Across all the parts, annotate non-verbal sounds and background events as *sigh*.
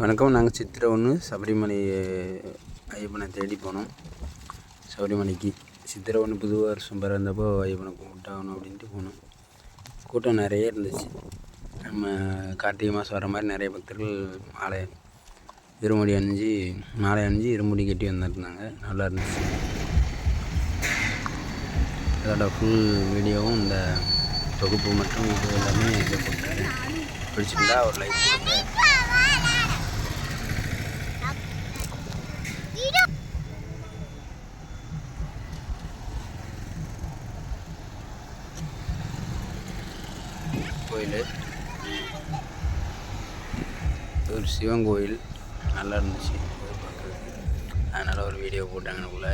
வணக்கம். நாங்கள் சித்திரை ஒன்று சபரிமலை ஐயப்பனை தேடி போனோம். சபரிமலைக்கு. சித்திரை ஒன்று புது வருஷம் பிறந்தப்போ ஐயப்பனை கூப்பிட்டாகணும் அப்படின்ட்டு போனோம். கூட்டம் நிறைய இருந்துச்சு. நம்ம கார்த்திகை மாதம் வர மாதிரி நிறைய பக்தர்கள் மாலை இருமுடி அணிஞ்சு மாலை அணிஞ்சு இருமுடி கட்டி வந்துருந்தாங்க. நல்லா இருந்துச்சு. அதோட ஃபுல் வீடியோவும் இந்த தொகுப்பு மற்றும் இது எல்லாமே இதில் போட்டுருக்கேன் பிடிச்சிருந்தா ஒரு லைக் கொடுங்க கோயில். ஒரு சிவன் கோயில் நல்லா இருந்துச்சு. பார்க்குறதுக்கு அதனால் ஒரு வீடியோ போட்டாங்க எனக்குள்ள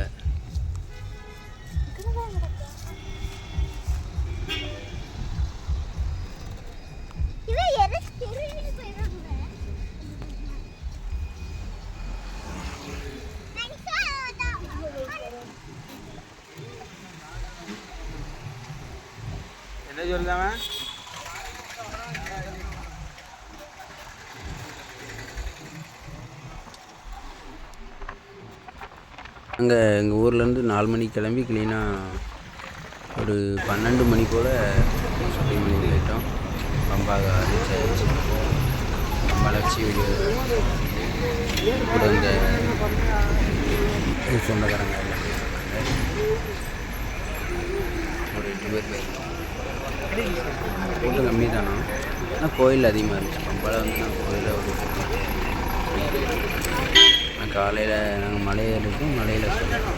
போயிடுறாங்க என்ன சொல்லுதாம அங்கே எங்கள் ஊர்லேருந்து நாலு மணிக்கு கிளம்பி க்ளீனாக ஒரு பன்னெண்டு மணி போல் சபரிமலை போயிட்டோம். பம்பாக ரீச் ஆகிடுச்சு பம்பால வச்சு கூட இந்த சொந்தக்காரங்க எல்லாம் ஒரு எட்டு பேர் போயிருக்கோம் ஃபுட்டு கம்மி தானா? ஆனால் கோயில் அதிகமாக இருந்துச்சு. பம்பால வந்து நான் கோயிலில் ஒரு நான் காலையில் நாங்கள் மலையில் இருக்கோம் மலையில் சொல்லுவோம்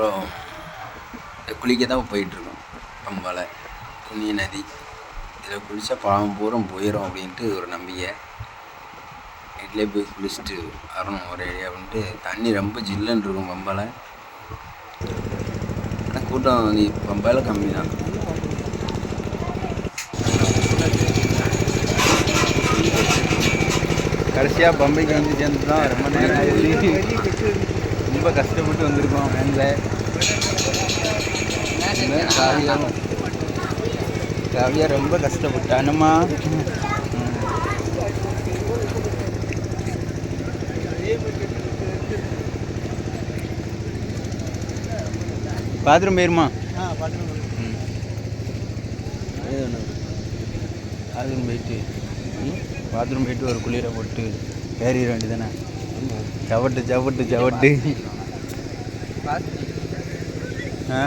அப்புறம் குளிக்க தான் போயிட்டுருக்கோம். பம்பால புண்ணிய நதி. இதில் குளித்தா பாவம் பூரம் போயிடும் அப்படின்ட்டு ஒரு நம்பிக்கை. வீட்டிலே போய் குளிச்சுட்டு வரணும் ஒரு ஏரியா அப்படின்ட்டு. தண்ணி ரொம்ப ஜில்லுன்னு இருக்கும் பம்பால. ஆனால் கூட்டம் நீ பம்பால கம்மி தான். கடைசியாக பம்பைக்கு வந்து சேர்ந்துட்டோம் ரொம்ப நேரம் ரொம்ப கஷ்டப்பட்டு வந்திருக்கோம் வேனில் காவியா. காவியா ரொம்ப கஷ்டப்பட்டானுமா பாத்ரூம் போயிருமா? பாத்ரூம் போயிட்டு பாத்ரூம் போயிட்டு ஒரு குளிரை போட்டு ஏறிட வேண்டியதானே சவட்டு சவட்டு சவட்டு. ஆ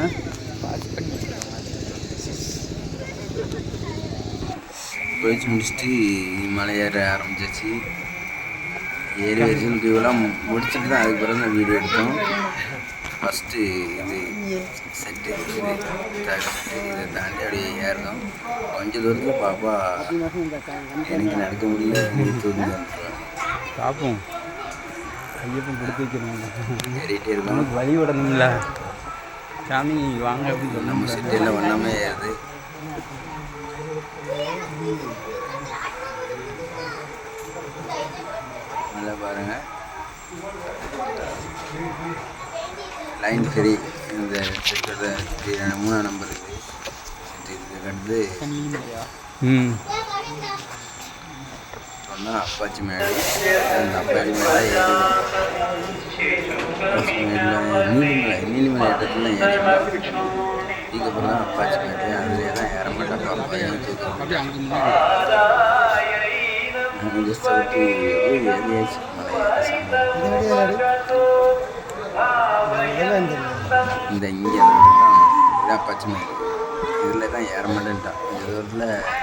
முடிச்சுட்டு மலை ஏற ஆரம்பிச்சிச்சு ஏறி வரைக்கும் கியூலாம் முடிச்சுட்டு தான் அதுக்கப்புறம் தான் வீடியோ எடுத்தோம். ஃபஸ்ட்டு இது செட்டு இது இதை தாண்டி அப்படியே ஏறணும் கொஞ்சம் தூரத்தில் பாப்பா எனக்கு நடக்க முடியல பார்ப்போம் ஐயப்பன் கொடுத்து வைக்கணும். ஏறிட்டே இருக்கோம் நமக்கு வழி விடணும்ல. சாமி வாங்க அப்படின்னு நம்ம சொன்னோம் செட்டு எல்லாம் ஒன்றாமே ஏறுது நல்லா பாருங்க. லைன் ஃப்ரீ இந்த செட்டோட மூணாம் நம்பர் இருக்குது செட்டு இதுக்கு அடுத்து ம். சொன்னால் அப்பாச்சி மேடு அந்த அப்பாடி மேலே ஏறி அப்பாச்சி மேடில் நீலிமலை நீலிமலை ஏற்றத்துல ஏறி இதுக்கப்புறம் தான் அப்பாச்சி மேடு அதுலேயே தான் ஏற மாட்டேன் பாப்பா தூக்கம் நாங்கள் ஜஸ்ட் ஏறியாச்சு இந்த இங்கே இதான் பச்சை மேடு இதில் தான் ஏற மாட்டேன்ட்டான் இந்த தூரத்தில்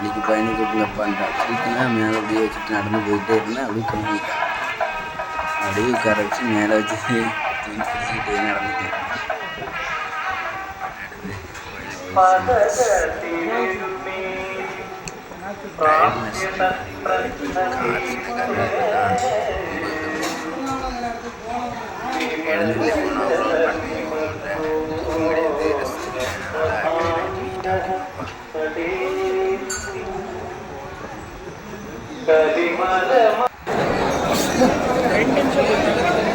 வழிக்கு பயணிக்கக்குள்ள உட்காந்துட்டா. தூக்கினா மேலே அப்படியே வச்சுட்டு நடந்து போயிட்டே இருந்தேன் அப்படியே தூங்கிட்டேன் அப்படியே உட்கார வச்சு மேலே வச்சு *laughs* தூங்கி பிடிச்சிக்கிட்டே நடந்துட்டேன். இழந்ததே போனோம் அவ்வளோ பண்ணி காவியா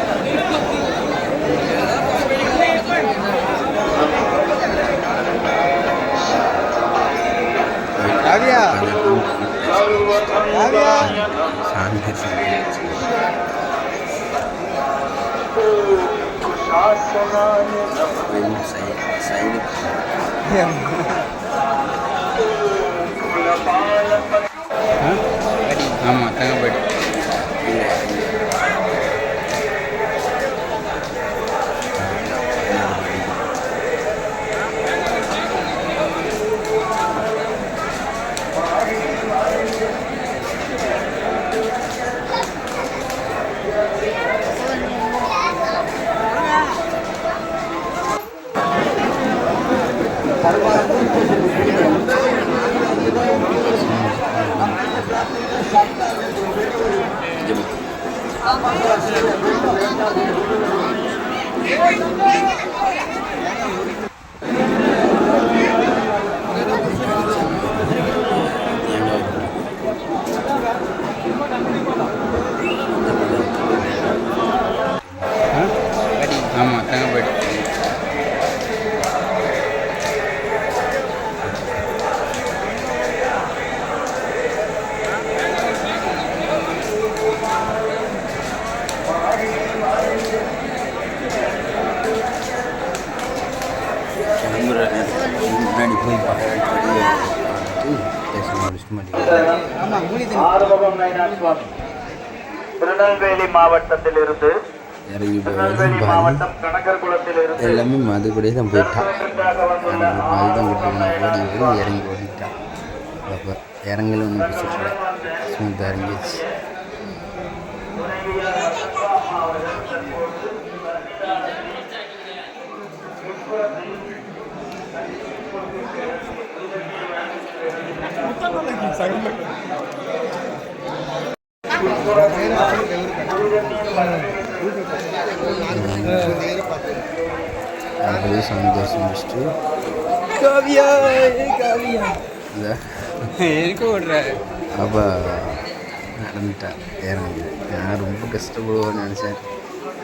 நயினார் சுவாமி. திருநெல்வேலி மாவட்டத்தில் இருந்து போய் எல்லாமே மது கூட தான் போயிட்டான் வந்துள்ள மது தான் கொடுத்து ஓடி ஓடி இறங்கி ஓடிட்டான் அப்போ இறங்கல ஒன்றும் பிரச்சனை ஸ்மூத்தாக இறங்கிச்சு அப்படியே சந்தோஷம் முடிச்சுட்டு. காவியா காவியா. இந்த இருக்க விடுற அப்போ நடந்துட்டேன் இறங்கி. நான் ரொம்ப கஷ்டப்படுவேன்னு நினச்சேன்.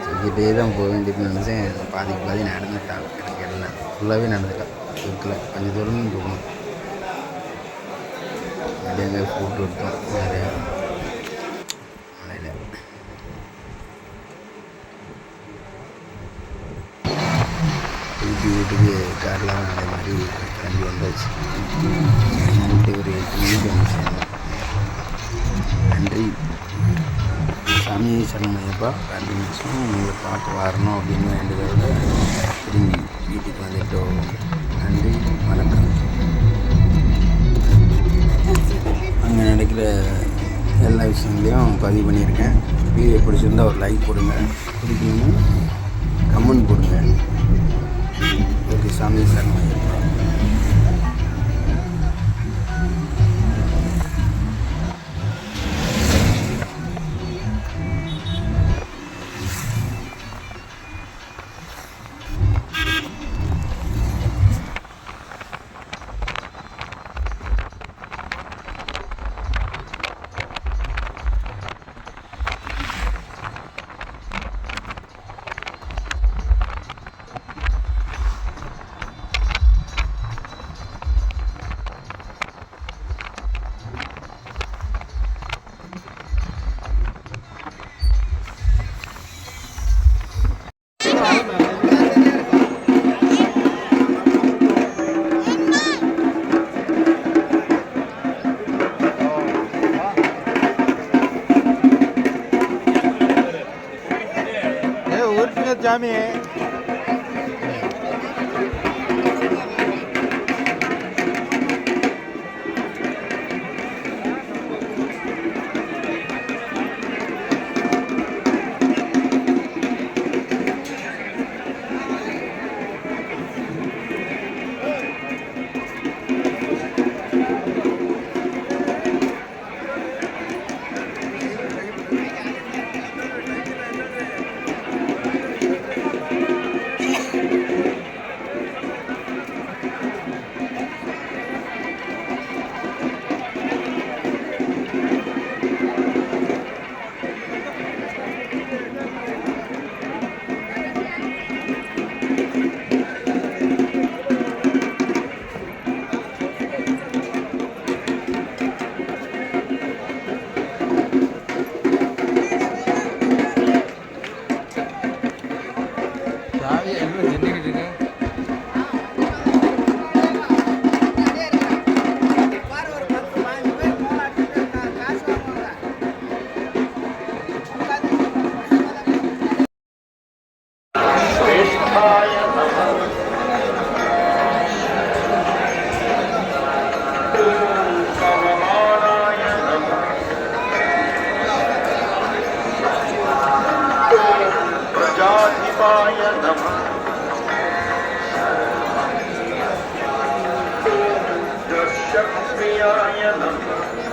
தூக்கிட்டே தான் போக வேண்டியதுன்னு நினச்சேன். பாதிக்கு பாதி நடந்துட்டான். ஃபுல்லாகவே நடந்துட்டேன் தூக்கில். கொஞ்சம் தூரம் போகணும் நிறைய அங்கே ஃபோட்டோ எடுத்தோம். நிறையா மலையில் திருப்பி வீட்டுக்கு காரில் அதே மாதிரி கிளம்பி வந்தாச்சு. வீட்டு ஒரு எட்டு மணிக்கு வந்து சேர்ந்தோம் நன்றி சாமி சரணமையப்பா கண்டினியூஸும் உங்களை பார்க்க வரணும் அப்படின்னு வேண்டியதோட திரும்பி வீட்டுக்கு வந்துட்டோம் நன்றி வணக்கம். அங்கே நடக்கிற எல்லா விஷயங்களையும் பதிவு பண்ணியிருக்கேன். வீடியோ பிடிச்சிருந்தா ஒரு லைக் போடுங்க பிடிக்கணும்னா கமெண்ட் போடுங்க ஓகே சாமி சரணமையப்பா kami शक्तियाय नमः